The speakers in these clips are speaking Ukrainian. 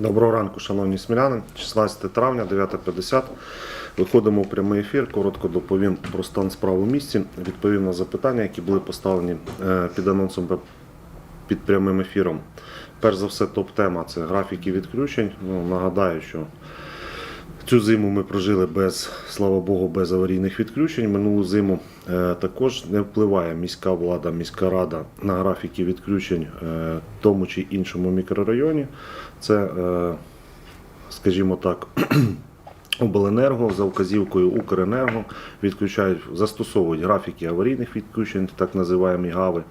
Доброго ранку, шановні сміляни. 16 травня, 9.50. Виходимо в прямий ефір. Коротко доповім про стан справ у місті. Відповім на запитання, які були поставлені е, під анонсом під прямим ефіром. Перш за все, топ-тема це графіки відключень. Ну, нагадаю, що Цю зиму ми прожили без, слава Богу, без аварійних відключень. Минулу зиму е, також не впливає міська влада, міська рада на графіки відключень е, в тому чи іншому мікрорайоні. Це, е, скажімо так, Обленерго за вказівкою Укренерго відключають, застосовують графіки аварійних відключень, так називаємо ГАВи,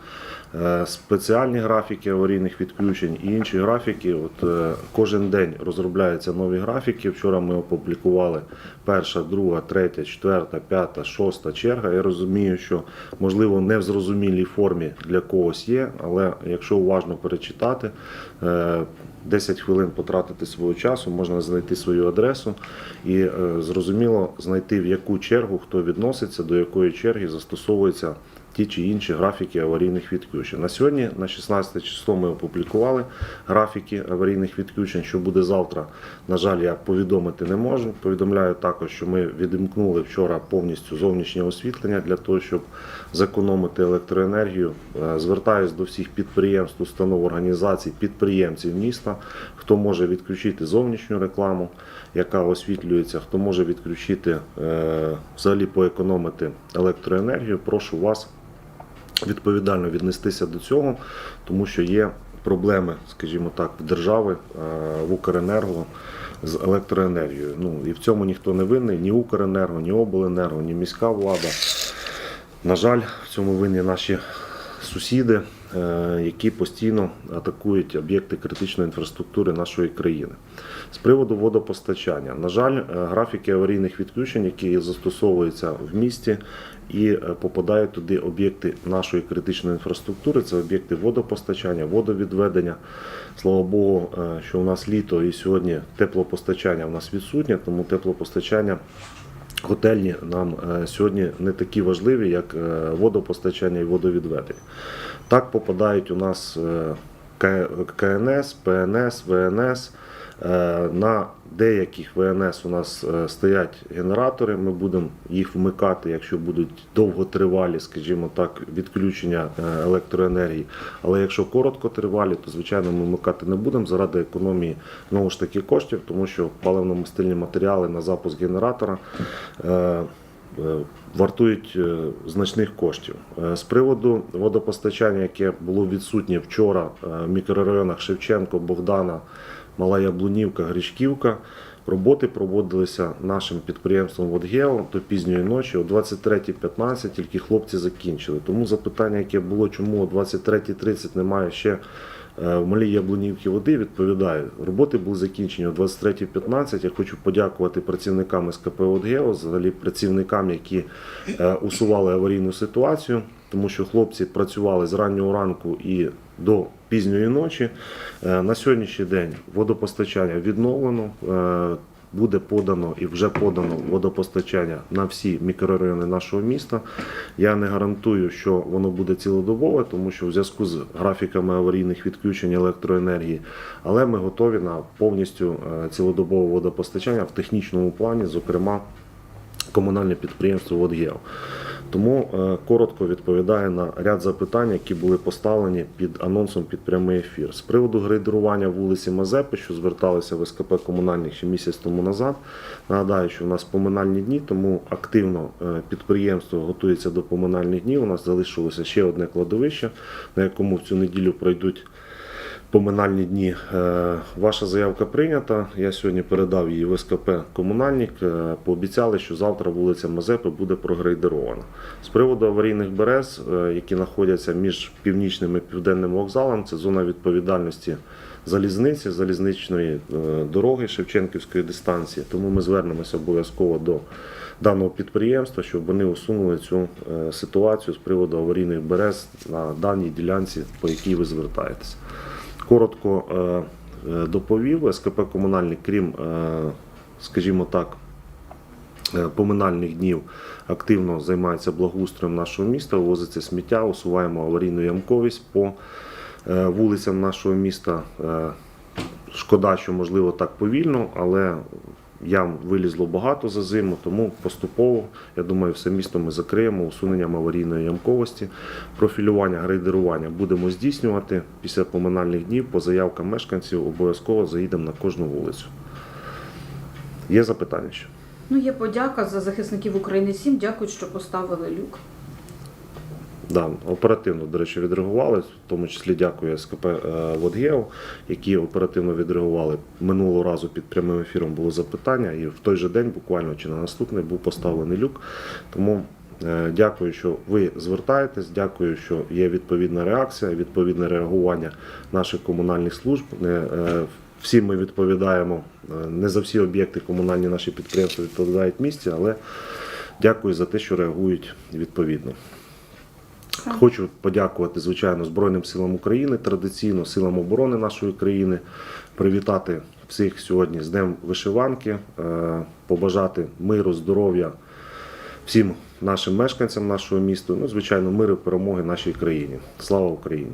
е, спеціальні графіки аварійних відключень і інші графіки. От е, кожен день розробляються нові графіки. Вчора ми опублікували перша, друга, третя, четверта, п'ята, шоста черга. Я розумію, що можливо не в зрозумілій формі для когось є, але якщо уважно перечитати. е, 10 хвилин потратити свого часу, можна знайти свою адресу і е, зрозуміло знайти в яку чергу хто відноситься, до якої черги застосовуються ті чи інші графіки аварійних відключень. На сьогодні, на 16 число, ми опублікували графіки аварійних відключень. Що буде завтра, на жаль, я повідомити не можу. Повідомляю також, що ми відімкнули вчора повністю зовнішнє освітлення для того, щоб зекономити електроенергію. Е, Звертаюсь до всіх підприємств, установ, організацій, підприємців міста, хто може відключити зовнішню рекламу, яка освітлюється, хто може відключити е, взагалі поекономити електроенергію. Прошу вас відповідально віднестися до цього, тому що є проблеми, скажімо так, в держави е, в Укренерго з електроенергією. Ну і в цьому ніхто не винний, ні Укренерго, ні обленерго, ні міська влада. На жаль, в цьому винні наші сусіди, які постійно атакують об'єкти критичної інфраструктури нашої країни. З приводу водопостачання, на жаль, е, графіки аварійних відключень, які застосовуються в місті і е, попадають туди об'єкти нашої критичної інфраструктури, це об'єкти водопостачання, водовідведення. Слава Богу, е, що у нас літо і сьогодні теплопостачання у нас відсутнє, тому теплопостачання Готельні нам е, сьогодні не такі важливі, як е, водопостачання і водовідведення. Так попадають у нас е, КНС, ПНС, ВНС. Е, На деяких ВНС у нас е, стоять генератори. Ми будемо їх вмикати, якщо будуть довготривалі, скажімо так, відключення е, електроенергії. Але якщо короткотривалі, то звичайно ми вмикати не будемо заради економії знову ж таки коштів, тому що паливно-мастильні матеріали на запуск генератора. Вартують значних коштів. З приводу водопостачання, яке було відсутнє вчора в мікрорайонах Шевченко, Богдана, Мала Яблунівка, Грішківка. Роботи проводилися нашим підприємством Водгео до пізньої ночі, о 23.15 тільки хлопці закінчили. Тому запитання, яке було, чому о 23.30 немає ще в малій Яблунівці води, відповідаю. Роботи були закінчені о 23.15. Я хочу подякувати працівникам СКП Водгео, взагалі працівникам, які е, усували аварійну ситуацію, тому що хлопці працювали з раннього ранку і до пізньої ночі. Е, На сьогоднішній день водопостачання відновлено. Буде подано і вже подано водопостачання на всі мікрорайони нашого міста. Я не гарантую, що воно буде цілодобове, тому що в зв'язку з графіками аварійних відключень електроенергії, але ми готові на повністю е, цілодобове водопостачання в технічному плані, зокрема комунальне підприємство «Водгео». Тому е, коротко відповідаю на ряд запитань, які були поставлені під анонсом під прямий ефір. З приводу грейдерування вулиці Мазепи, що зверталися в СКП комунальних ще місяць тому назад. Нагадаю, що у нас поминальні дні, тому активно е, підприємство готується до поминальних днів. У нас залишилося ще одне кладовище, на якому в цю неділю пройдуть поминальні дні. Е, Ваша заявка прийнята. Я сьогодні передав її в СКП комунальник. Е, Пообіцяли, що завтра вулиця Мазепи буде прогрейдерована. З приводу аварійних берез, е, які знаходяться між північним і південним вокзалом, це зона відповідальності залізниці, залізничної дороги Шевченківської дистанції. Тому ми звернемося обов'язково до даного підприємства, щоб вони усунули цю ситуацію з приводу аварійних берез на даній ділянці, по якій ви звертаєтесь. Коротко е, е, доповів СКП комунальник, крім, е, скажімо так, поминальних днів активно займається благоустроєм нашого міста, вивозиться сміття, усуваємо аварійну ямковість по вулицям нашого міста. Шкода, що можливо так повільно, але ям вилізло багато за зиму, тому поступово, я думаю, все місто ми закриємо усуненням аварійної ямковості. Профілювання, грейдерування будемо здійснювати після поминальних днів по заявкам мешканців. Обов'язково заїдемо на кожну вулицю. Є запитання ще? Ну, є подяка за захисників України 7. Дякую, що поставили люк. Да, оперативно, до речі, відреагували, в тому числі дякую СКП е, «Водгео», які оперативно відреагували. Минулого разу під прямим ефіром було запитання, і в той же день, буквально чи на наступний, був поставлений люк. Тому е, дякую, що ви звертаєтесь, дякую, що є відповідна реакція, відповідне реагування наших комунальних служб. Е, всі ми відповідаємо, не за всі об'єкти комунальні наші підприємства відповідають місці, але дякую за те, що реагують відповідно. Хочу подякувати, звичайно, Збройним силам України, традиційно силам оборони нашої країни, привітати всіх сьогодні з Днем Вишиванки, е, побажати миру, здоров'я всім нашим мешканцям нашого міста, ну, звичайно, миру, перемоги нашій країні. Слава Україні!